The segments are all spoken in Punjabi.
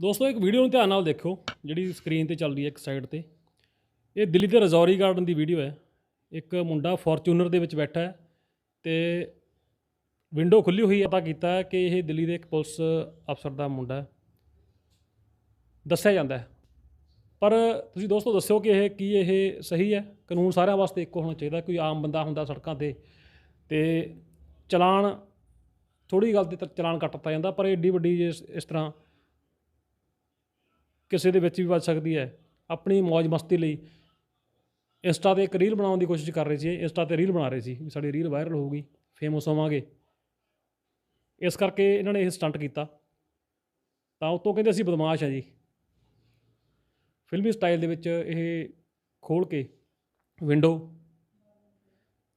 ਦੋਸਤੋ, ਇੱਕ ਵੀਡੀਓ ਨੂੰ ਧਿਆਨ ਨਾਲ ਦੇਖੋ ਜਿਹੜੀ ਸਕਰੀਨ ਤੇ ਚੱਲ ਰਹੀ ਹੈ ਇੱਕ ਸਾਈਡ ਤੇ। ਇਹ ਦਿੱਲੀ ਦੇ ਰਜ਼ੌਰੀ ਗਾਰਡਨ ਦੀ ਵੀਡੀਓ ਹੈ। ਇੱਕ ਮੁੰਡਾ ਫੋਰਚੂਨਰ ਦੇ ਵਿੱਚ ਬੈਠਾ ਹੈ ਤੇ ਵਿੰਡੋ ਖੁੱਲੀ ਹੋਈ ਹੈ। ਪਤਾ ਕੀਤਾ ਕਿ ਇਹ ਦਿੱਲੀ ਦੇ ਇੱਕ ਪੁਲਿਸ ਅਫਸਰ ਦਾ ਮੁੰਡਾ ਹੈ। ਦੱਸਿਆ ਜਾਂਦਾ ਹੈ। ਪਰ ਤੁਸੀਂ ਦੋਸਤੋ ਦੱਸਿਓ ਕਿ ਇਹ ਕੀ ਇਹ ਸਹੀ ਹੈ? ਕਾਨੂੰਨ ਸਾਰਿਆਂ ਵਾਸਤੇ ਇੱਕੋ ਹੋਣਾ ਚਾਹੀਦਾ। ਕੋਈ ਆਮ ਬੰਦਾ ਹੁੰਦਾ ਸੜਕਾਂ ਤੇ ਤੇ ਚਲਾਨ ਥੋੜੀ ਗੱਲ ਤੇ ਤਾਂ ਚਲਾਨ ਕੱਟ ਦਿੱਤਾ ਜਾਂਦਾ, ਪਰ ਏਡੀ ਵੱਡੀ ਜੇ ਇਸ ਤਰ੍ਹਾਂ ਕਿਸੇ ਦੇ ਵਿੱਚ ਵੀ ਵੱਜ ਸਕਦੀ ਹੈ। ਆਪਣੀ ਮौज ਮਸਤੀ ਲਈ ਇੰਸਟਾ ਤੇ ਇੱਕ ਰੀਲ ਬਣਾਉਣ ਦੀ ਕੋਸ਼ਿਸ਼ ਕਰ ਰਹੇ ਸੀ। ਇੰਸਟਾ ਤੇ ਰੀਲ ਬਣਾ ਰਹੇ ਸੀ ਵੀ ਸਾਡੀ ਰੀਲ ਵਾਇਰਲ ਹੋਊਗੀ ਫੇਮਸ ਹੋਵਾਂਗੇ। ਇਸ ਕਰਕੇ ਇਹਨਾਂ ਨੇ ਇਹ ਸਟੰਟ ਕੀਤਾ। ਤਾਂ ਉਤੋਂ ਕਹਿੰਦੇ ਅਸੀਂ ਬਦਮਾਸ਼ ਆ ਜੀ। ਫਿਲਮੀ ਸਟਾਈਲ ਦੇ ਵਿੱਚ ਇਹ ਖੋਲ ਕੇ ਵਿੰਡੋ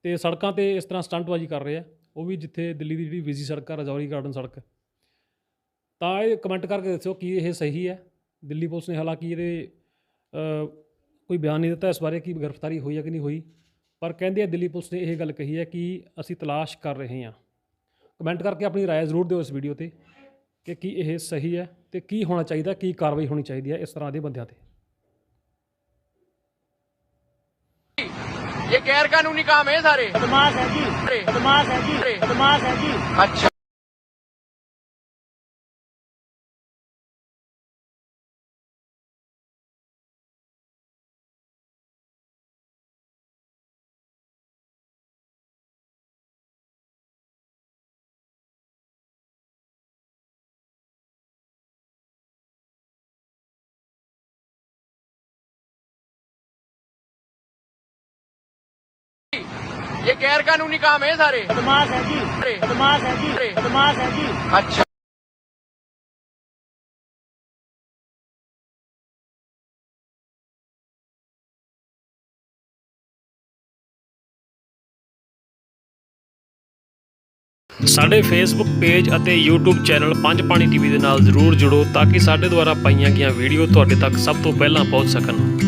ਤੇ ਸੜਕਾਂ ਤੇ ਇਸ ਤਰ੍ਹਾਂ ਸਟੰਟਬਾਜ਼ੀ ਕਰ ਰਹੇ ਆ। ਉਹ ਵੀ ਜਿੱਥੇ ਦਿੱਲੀ ਦੀ ਜਿਹੜੀ ਬਿਜ਼ੀ ਸੜਕ ਆ, ਰਜੌਰੀ ਗਾਰਡਨ ਸੜਕ। ਤਾਂ ਇਹ ਕਮੈਂਟ ਕਰਕੇ ਦੱਸਿਓ ਕੀ ਇਹ ਸਹੀ ਹੈ। ਦਿੱਲੀ ਪੁਲਿਸ ਨੇ ਹਾਲਾਂਕਿ ਇਹਦੇ ਅ, ਕੋਈ ਬਿਆਨ ਨਹੀਂ ਦਿੱਤਾ ਇਸ ਬਾਰੇ ਕਿ ਗ੍ਰਿਫਤਾਰੀ ਹੋਈ ਹੈ ਕਿ ਨਹੀਂ ਹੋਈ ਪਰ ਕਹਿੰਦੇ ਆ ਦਿੱਲੀ ਪੁਲਿਸ ਨੇ ਇਹ ਗੱਲ ਕਹੀ ਹੈ ਕਿ ਅਸੀਂ ਤਲਾਸ਼ ਕਰ ਰਹੇ ਹਾਂ ਕਮੈਂਟ ਕਰਕੇ ਆਪਣੀ رائے ਜ਼ਰੂਰ ਦਿਓ ਇਸ ਵੀਡੀਓ ਤੇ ਕਿ ਕੀ ਇਹ ਸਹੀ ਹੈ ਤੇ ਕੀ ਹੋਣਾ ਚਾਹੀਦਾ ਕੀ ਕਾਰਵਾਈ ਹੋਣੀ ਚਾਹੀਦੀ ਹੈ ਇਸ ਤਰ੍ਹਾਂ ਦੇ ਬੰਦਿਆਂ ਤੇ ये गैर कानूनी काम है सारे बदमाश है जी बदमाश है जी बदमाश है जी अच्छा ये गैर कानूनी काम है सारे बदमाश है जी बदमाश है जी बदमाश है जी अच्छा ਸਾਡੇ ਫੇਸਬੁੱਕ ਪੇਜ ਅਤੇ YouTube channel Panj Pani TV ਦੇ ਨਾਲ ਜ਼ਰੂਰ ਜੁੜੋ ਤਾਂ ਕਿ ਸਾਡੇ ਦੁਆਰਾ ਪਾਈਆਂ ਗਈਆਂ ਵੀਡੀਓ ਤੁਹਾਡੇ ਤੱਕ ਸਭ ਤੋਂ ਪਹਿਲਾਂ ਪਹੁੰਚ ਸਕਣ